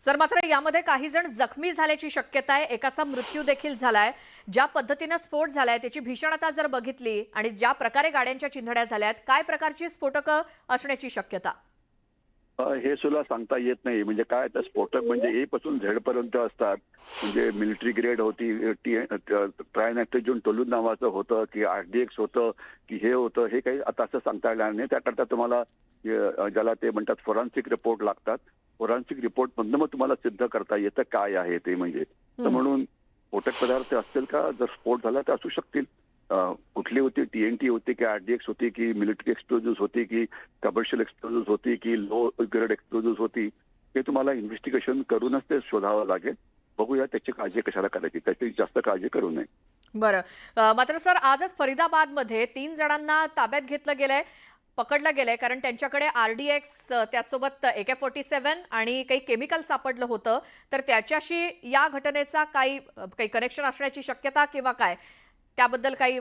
Sir मात्र यामध्ये काही जण जखमी झाल्याची शक्यता आहे. एकाचा मृत्यू देखील झालाय. ज्या पद्धतीनं स्फोट झालाय त्याची भीषणता जर बघितली आणि ज्या प्रकारे गाड्यांच्या चिंधड्या झाल्यात काय प्रकारची स्फोटकं असण्याची शक्यता? हे सुद्धा सांगता येत नाही. म्हणजे काय तर स्फोटक म्हणजे ए पासून झेड पर्यंत असतात. म्हणजे मिलिटरी ग्रेड होती टी ट्रायनॅक्टिजून टोलून नावाचं होतं की आरडीएक्स होतं की हे होतं हे काही आता असं सांगता येणार नाही. त्याकरता तुम्हाला ज्याला ते म्हणतात फोरेन्सिक रिपोर्ट लागतात. फोरेन्सिक रिपोर्ट मधनं मग तुम्हाला सिद्ध करता येतं काय आहे ते म्हणजे. तर म्हणून स्फोटक पदार्थ असतील का जर स्फोट झाला तर असू शकतील. कुठली होती? टीएनटी होती की आरडीएक्स होती की मिलिटरी एक्सप्लोजिव्ह होती की कमर्शियल एक्सप्लोजिव्ह होती की लो ग्रेड एक्सप्लोजिव्ह होती? हे तुम्हाला इन्व्हेस्टिगेशन करूनच ते शोधावं लागेल. बघूया त्याची काळजी कशाला करायची? त्याची जास्त काळजी करू नये. बरं. मात्र सर आजच फरीदाबादमध्ये तीन जणांना ताब्यात घेतलं गेलंय पकडलं गेलंय कारण त्यांच्याकडे आरडीएक्स त्यासोबत ए के फोर्टी सेव्हन आणि काही केमिकल सापडलं होतं. तर त्याच्याशी या घटनेचा काही काही कनेक्शन असण्याची शक्यता किंवा काय? त्याबद्दल काही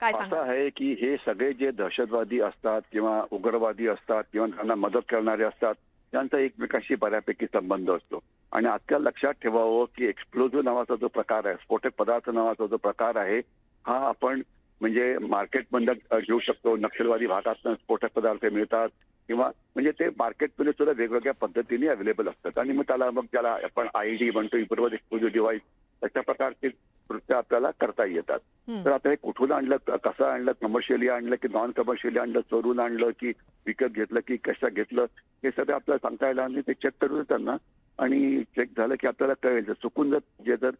काय असं आहे की हे सगळे जे दहशतवादी असतात किंवा उग्रवादी असतात किंवा त्यांना मदत करणारे असतात त्यांचा एकमेकांशी बऱ्यापैकी संबंध असतो. आणि आजकाल लक्षात ठेवावं की एक्सप्लोजिव्ह नावाचा जो प्रकार आहे स्फोटक पदार्थ नावाचा जो प्रकार आहे हा आपण म्हणजे मार्केटमधनं घेऊ शकतो. नक्षलवादी भागातनं स्फोटक पदार्थ मिळतात किंवा म्हणजे ते मार्केटमध्ये सुद्धा वेगवेगळ्या पद्धतीने अवेलेबल असतात. आणि मग त्याला मग त्याला आपण आय डी म्हणतो इम्प्रोव्ह एक्सप्लोजिव्ह डिव्हाइस अशा प्रकारचे कृत्य आपल्याला करता येतात. तर आता हे कुठून आणलं कसं आणलं कमर्शियली आणलं की नॉन कमर्शियली आणलं चोरून आणलं की विकत घेतलं की कशा घेतलं हे सगळं आपल्याला सांगता येईल आणि ते चेक करू त्यांना आणि चेक झालं की आपल्याला कळेल जर चुकून जर जे जर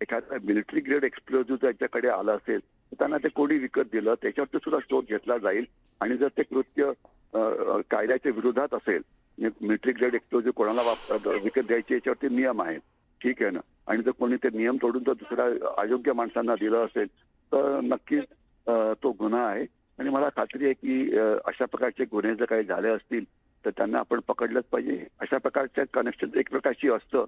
एखादा मिलिटरी ग्रेड एक्सप्लोजिव्ह त्याच्याकडे आलं असेल तर त्यांना ते कोणी विकत दिलं त्याच्यावरती सुद्धा शोध घेतला जाईल. आणि जर ते कृत्य कायद्याच्या विरोधात असेल मिलिटरी ग्रेड एक्सप्लोजिव्ह कोणाला विकत द्यायचे याच्यावरती नियम आहेत. ठीक आहे ना? आणि जर कोणी ते नियम तोडून जर दुसऱ्या अयोग्य माणसांना दिलं असेल तर नक्कीच तो गुन्हा आहे. आणि मला खात्री आहे की अशा प्रकारचे गुन्हे जर काही झाले असतील तर त्यांना आपण पकडलंच पाहिजे. अशा प्रकारच्या कनेक्शन एक प्रकारची असतं.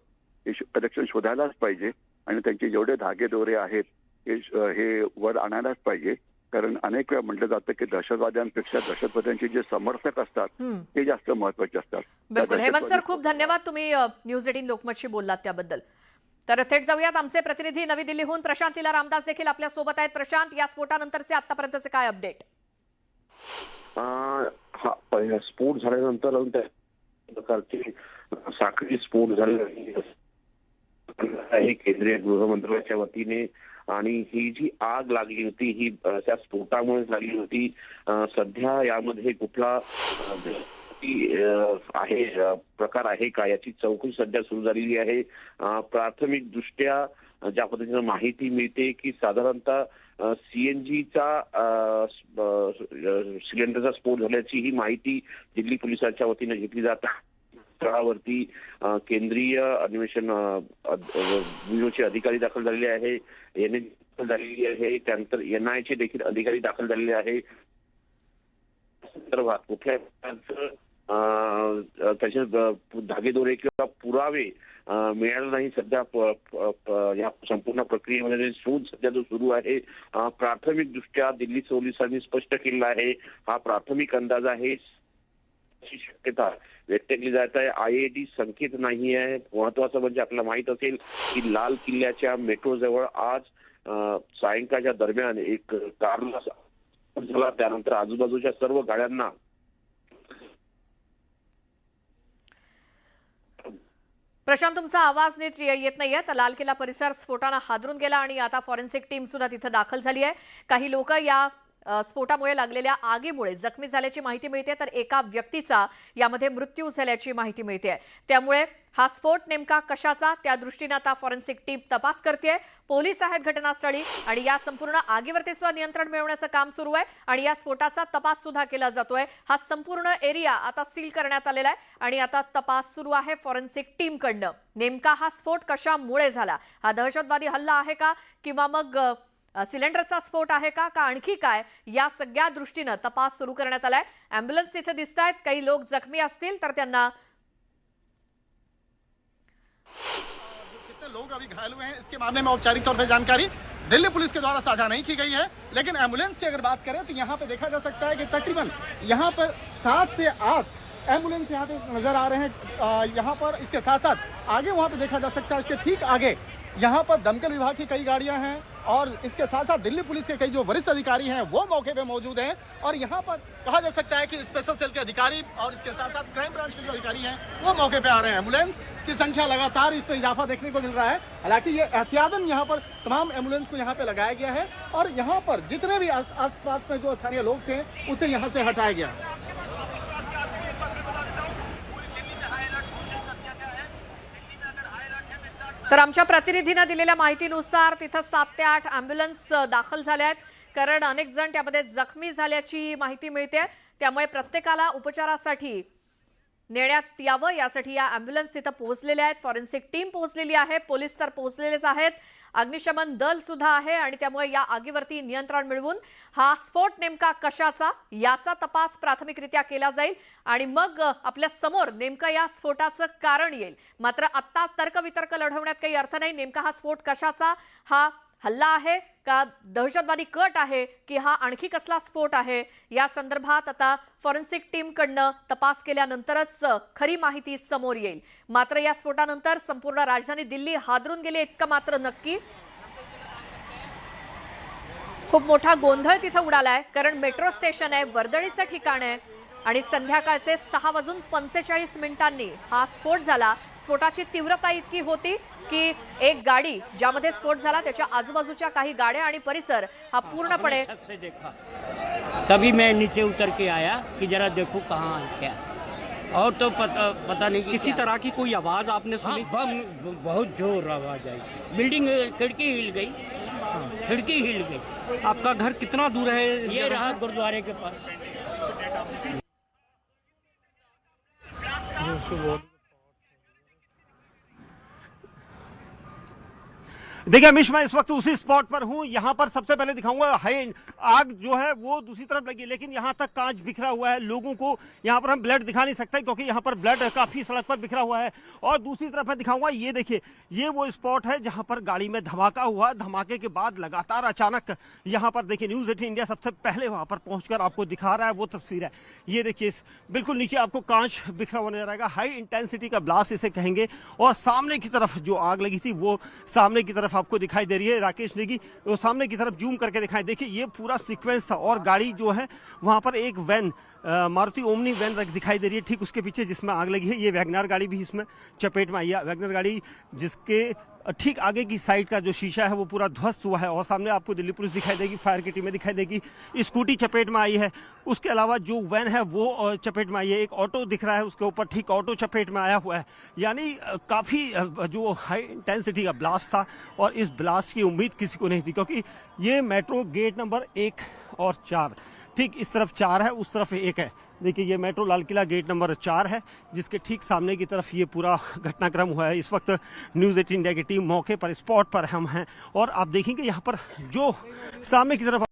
हे कनेक्शन शोधायलाच पाहिजे. आणि त्यांचे जेवढे धागे दोरे आहेत हे वर आणायलाच पाहिजे. कारण अनेक वेळा म्हटलं जातं की दहशतवाद्यांपेक्षा दहशतवाद्यांचे जे समर्थक असतात. ते जास्त महत्त्वाचे असतात. बिलकुल. हेमंत सर खूप धन्यवाद तुम्ही न्यूज एटीन लोकमतशी बोललात त्याबद्दल. तर थेट जाऊयात. आमचे प्रतिनिधी नवी दिल्लीहून प्रशांतीला रामदास देखील आपल्यासोबत आहेत. प्रशांत या स्फोटानंतरचे आतापर्यंतचे काय अपडेट? हा स्फोट झाल्यानंतर प्रकारची साखळी स्फोट झाले आहे. केंद्रीय गृहमंत्रालयाच्या वतीने आणि ही जी आग लागली होती ही त्या स्फोटामुळे झाली होती. सध्या यामध्ये कुठला अं, आहे प्रकार आहे का? याची चौकशी सध्या सुरू झालेली आहे. प्राथमिक दृष्ट्या ज्या पद्धतीनं माहिती मिळते की साधारणतः सीएनजीचा सिलेंडरचा स्फोट झाल्याची ही माहिती दिल्ली पोलिसांच्या वतीने घेतली जात स्थळावरती केंद्रीय अन्वेषण ब्युरोचे अधिकारी दाखल झालेले आहे. एन दाखल झालेली आहे. त्यानंतर एनआयचे देखील अधिकारी दाखल झालेले आहे. संदर्भात कुठल्या त्याचे धागेदोरे किंवा पुरावे अं, मिळाले नाही सध्या प- प- प- या संपूर्ण प्रक्रियेमध्ये. शोध सध्या जो सुरू आहे प्राथमिक दृष्ट्या दिल्ली पोलिसांनी स्पष्ट केलेला आहे. हा प्राथमिक अंदाज आहे. शक्यता व्यक्त केली जात आहे. आय आय डी संकेत नाही आहे. महत्वाचं म्हणजे आपल्याला माहीत असेल की लाल किल्ल्याच्या मेट्रो जवळ आज सायंकाळच्या दरम्यान एक कारला झाला. त्यानंतर आजूबाजूच्या सर्व गाड्यांना प्रशांत तुमचा आवाज नीट येत नाहीये. तर लाल किल्ला परिसर स्फोटानं हादरून गेला आणि आता फॉरेन्सिक टीम सुद्धा तिथं दाखल झाली आहे. काही लोक या स्फोटामुळे लागलेल्या आगीमुळे जखमी झाल्याची माहिती मिळते. तर एका व्यक्तीचा यामध्ये मृत्यू झाल्याची माहिती मिळते. त्यामुळे हा स्फोट नेमका कशाचा? त्या दृष्टीने आता फॉरेन्सिक टीम तपास करते पोलीस आहेत घटनास्थळी आणि या संपूर्ण आगीवरती सुद्धा नियंत्रण मिळवण्याचं काम सुरू आहे आणि या स्फोटाचा तपास सुद्धा केला जातोय. हा संपूर्ण एरिया आता सील करण्यात आलेला आहे आणि आता तपास सुरू आहे फॉरेन्सिक टीमकडनं. नेमका हा स्फोट कशामुळे झाला? हा दहशतवादी हल्ला आहे का? किंवा मग सिलेंडरचा स्फोट आहे का? का आणखी काय? या सगळ्या दृष्टीनं तपास सुरू करण्यात आलाय. अँब्युलन्स तिथे दिसत आहेत काही लोक जखमी असतील तर त्यांना कितने लोग अभी घायल हुए हैं इसके मामले में औपचारिक तौर पर जानकारी दिल्ली पुलिस के द्वारा साझा नहीं की गई है लेकिन एम्बुलेंस की अगर बात करें तो यहाँ पे देखा जा सकता है कि तकरीबन यहाँ पर सात से आठ एम्बुलेंस यहाँ पे नजर आ रहे हैं। यहाँ पर इसके साथ साथ आगे वहाँ पे देखा जा सकता है इसके ठीक आगे यहाँ पर दमकल विभाग की कई गाड़ियाँ हैं और इसके साथ साथ दिल्ली पुलिस के कई जो वरिष्ठ अधिकारी हैं, वो मौके पे मौजूद हैं। और यहाँ पर कहा जा सकता है कि स्पेशल सेल के अधिकारी और इसके साथ साथ क्राइम ब्रांच के जो अधिकारी हैं, वो मौके पे आ रहे हैं। एंबुलेंस की संख्या लगातार इसमें इजाफा देखने को मिल रहा है। हालाँकि ये एहतियातन यहाँ पर तमाम एंबुलेंस को यहाँ पे लगाया गया है और यहाँ पर जितने भी आस आसपास में जो स्थानीय लोग थे, उसे यहाँ से हटाया गया तर आमच्या प्रतिनिधीनं दिलेल्या माहितीनुसार तिथं सात ते आठ अँब्युलन्स दाखल झाल्या आहेत. कारण अनेक जण त्यामध्ये जखमी झाल्याची माहिती मिळते. त्यामुळे प्रत्येकाला उपचारासाठी नेण्यात यावं यासाठी या अँब्युलन्स तिथं पोहोचलेल्या आहेत. फॉरेन्सिक टीम पोहोचलेली आहे. पोलीस तर पोहोचलेलेच आहेत. अग्निशमन दल सुद्धा आहे आणि त्यामुळे या आगीवरती नियंत्रण मिळवून हा स्फोट नेमका कशाचा याचा तपास प्राथमिकरित्या केला जाईल आणि मग आपल्यासमोर नेमकं या स्फोटाचं कारण येईल. मात्र आत्ता तर्कवितर्क लढवण्यात काही अर्थ नाही. नेमका हा स्फोट कशाचा हा हल्ला आहे? का दहशतवादी कट आहे की हा आणखी कसला स्फोट आहे? या संदर्भात आता फॉरेन्सिक टीमकडनं तपास केल्यानंतरच खरी माहिती समोर येईल. मात्र या स्फोटानंतर संपूर्ण राजधानी दिल्ली हादरून गेली इतकं मात्र नक्की. खूप मोठा गोंधळ तिथं उडालाय कारण मेट्रो स्टेशन आहे वर्दळीचं ठिकाण आहे. आणि संध्याकाळचे सहा वाजून पंचेचाळीस मिनिटांनी हा स्फोट झाला. स्फोटाची तीव्रता इतकी होती की एक गाडी ज्यामध्ये स्फोट झाला त्याच्या आजूबाजूच्या काही गाड्या आणि परिसर हा पूर्णपणे तभी मैं नीचे उतर के आया कि जरा देखो कहाँ है क्या। और तो पता पता नहीं कि किसी। तरह की कोई आवाज आपने हाँ सुनी? बम ब- बहुत जोर आवाज आई। बिल्डिंग खिड़की हिल गई। हाँ, खिड़की हिल गई। आपका घर कितना दूर है ये रहा? गुरुद्वारे के पास। 是我。देखिए अमिश मैं इस वक्त उसी स्पॉट पर हूँ। यहाँ पर सबसे पहले दिखाऊँगा हाई आग जो है वो दूसरी तरफ़ लगी, लेकिन यहाँ तक कांच बिखरा हुआ है। लोगों को यहाँ पर हम ब्लड दिखा नहीं सकते, क्योंकि यहाँ पर ब्लड काफ़ी सड़क पर बिखरा हुआ है। और दूसरी तरफ़ मैं दिखाऊँगा, ये देखिए, ये वो स्पॉट है जहाँ पर गाड़ी में धमाका हुआ। धमाके के बाद लगातार अचानक यहाँ पर देखिए न्यूज़ एटीन इंडिया सबसे पहले वहाँ पर पहुंचकर आपको दिखा रहा है, वो तस्वीर है। ये देखिए बिल्कुल नीचे आपको कांच बिखरा हुआ नज़र आएगा। हाई इंटेंसिटी का ब्लास्ट इसे कहेंगे। और सामने की तरफ़ जो आग लगी थी, वो सामने की तरफ़ आपको दिखाई दे रही है राकेश नेगी वो सामने की तरफ जूम करके दिखाई देखिए ये पूरा सीक्वेंस था और गाड़ी जो है वहां पर एक वैन मारुति ओमनी वैन दिखाई दे रही है ठीक उसके पीछे जिसमें आग लगी है। ये वैगनार गाड़ी भी इसमें चपेट में आई है। वैगनार गाड़ी जिसके ठीक आगे की साइड का जो शीशा है वो पूरा ध्वस्त हुआ है और सामने आपको दिल्ली पुलिस दिखाई देगी, फायर की टीमें दिखाई देगी। स्कूटी चपेट में आई है। उसके अलावा जो वैन है वो चपेट में आई है। एक ऑटो दिख रहा है उसके ऊपर, ठीक ऑटो चपेट में आया हुआ है। यानी काफ़ी जो हाई इंटेंसिटी का ब्लास्ट था और इस ब्लास्ट की उम्मीद किसी को नहीं थी, क्योंकि ये मेट्रो गेट नंबर एक और चार। ठीक इस तरफ़ चार है, उस तरफ़ एक है। देखिए, ये metro Lal Qila gate number चार है, जिसके ठीक सामने की तरफ़ ये पूरा घटनाक्रम हुआ है। इस वक्त न्यूज़ एट इंडिया की टीम मौके पर, स्पॉट पर हम हैं। और आप देखेंगे, यहाँ पर जो सामने की तरफ़